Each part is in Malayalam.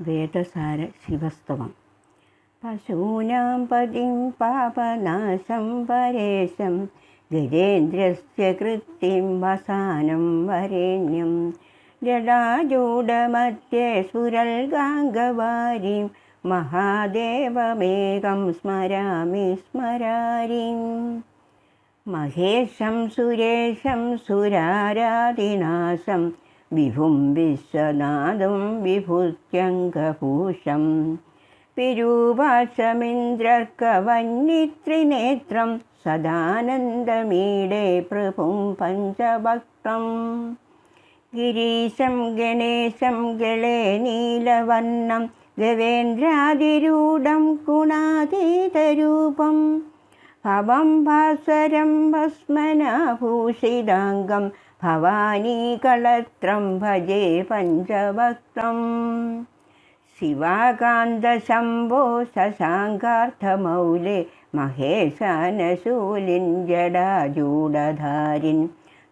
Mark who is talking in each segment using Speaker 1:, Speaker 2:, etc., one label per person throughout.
Speaker 1: വേദസാര ശിവസ്തവം. പശൂനാം പതിം പാപനാശം പരേശം ഗജേന്ദ്രസ്യ കൃത്യം വസാനം വരേണ്യം. ജടാജൂഢമധ്യേ സുരൽഗാംഗവാരീം മഹാദേവമേകം സ്മരാമി സ്മരാരിം. മഹേശം സുരേശം സുരാരാതിനാശം വിഭും വിശ്വനാഥം വിഭുത്യങ്കഭൂഷം വിരൂപാശമിന്ദ്രർക്കവന്യത്രിനേത്രം സദാനന്ദമീഡേ പ്രഭും പഞ്ചഭക്തം. ഗിരീശം ഗണേശം ഗളേ നീലവർണം ഗവേന്ദ്രാതിരൂഢം ഗുണാതീതരൂപം. भवं भास्वरं भस्मनाभूषिदाङ्गं भवानीकलत्रं भजे पञ्चवक्त्रम् शिवाकान्तशम्भो ससाङ्गार्थमौले महेशानशूलिन् जडाजूडधारिन्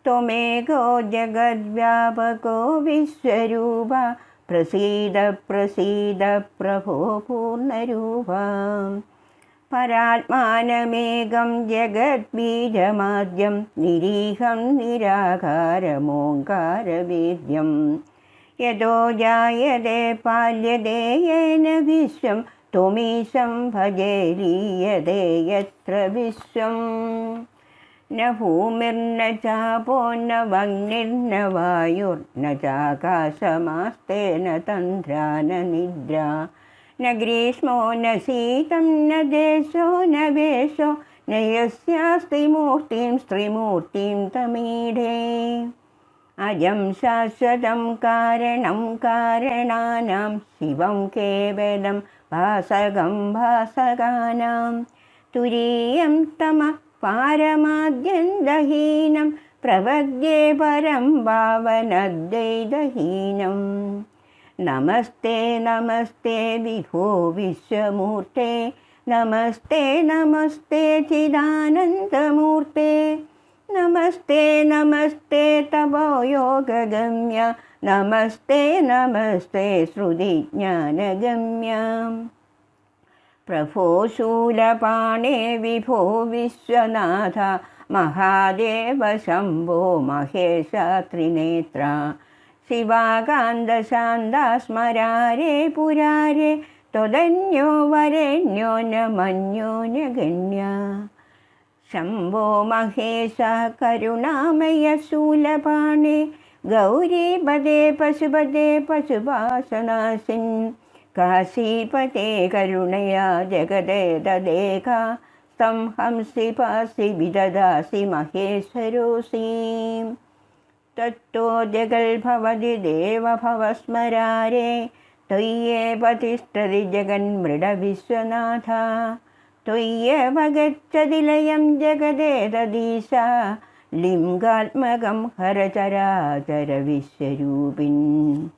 Speaker 1: त्वमेको जगद्व्यापको विश्वरूपा प्रसीद प्रसीद प्रभो पूर्णरूपा। പരാത്മാനമേകം ജഗദ്ബീജമാദ്യം നിരീഹം നിരാകാരമോങ്കാരവേദ്യം യതോ ജായതേ പാല്യതേ യേന വിശ്വം ത്വമീശം ഭജേ ലീയതേ യത്ര വിശ്വം न भूमिर्न चापो न वह्निर्न वायुर्न चाकाशमास्तेन तन्ध्रा न निद्रा न ग्रीष्मो न शीतं न देशो न वेशो न यस्यास्त्रिमूर्तिं स्त्रिमूर्तिं तमीढे। अजं शाश्वतं कारणं कारणानां शिवं केवलं भासगं भासगानां। तुरीयं तमः पारमाद्यन्दहीनं प्रवद्ये परं भावनद्वैदहीनम् നമസ്തേ നമസ്തേ വിഭോ വിശ്വമൂർത്തേ. നമസ്തേ നമസ്തേ ചിദാനന്ദമൂർത്തേ. നമസ്തേ നമസ്തേ തപോ യോഗഗമ്യ നമസ്തേ നമസ്തേ ശ്രുതിജ്ഞാനഗമ്യ. പ്രഭോ ശൂലപാണേ വിഭോ വിശ്വനാഥ. മഹാദേവ ശംഭോ മഹേശ ത്രിനേത്ര. ശിവാകാന്തശാന്ത സ്മരാരേ പുരാരേ ത്വതന്യോ വരണ്യോ ന മന്യോ ന ഗണ്യ ശംഭോ മഹേശ കരുണാമയ ശൂലപാണേ ഗൗരീപദേ പശുപദേ പശുപാശനാസിൻ കാശീപതേ കരുണയാ ജഗദേ തദേക ഹംസി പാസി വിദദാസി മഹേശ്വരോസി. तत्तो जगल्भवति देवभवस्मरारे त्वय्येव तिष्ठति जगन्मृडविश्वनाथ। त्वय्येव गच्छति लयं जगदे तदीशा लिङ्गात्मकं हरचराचरविश्वरूपिन्।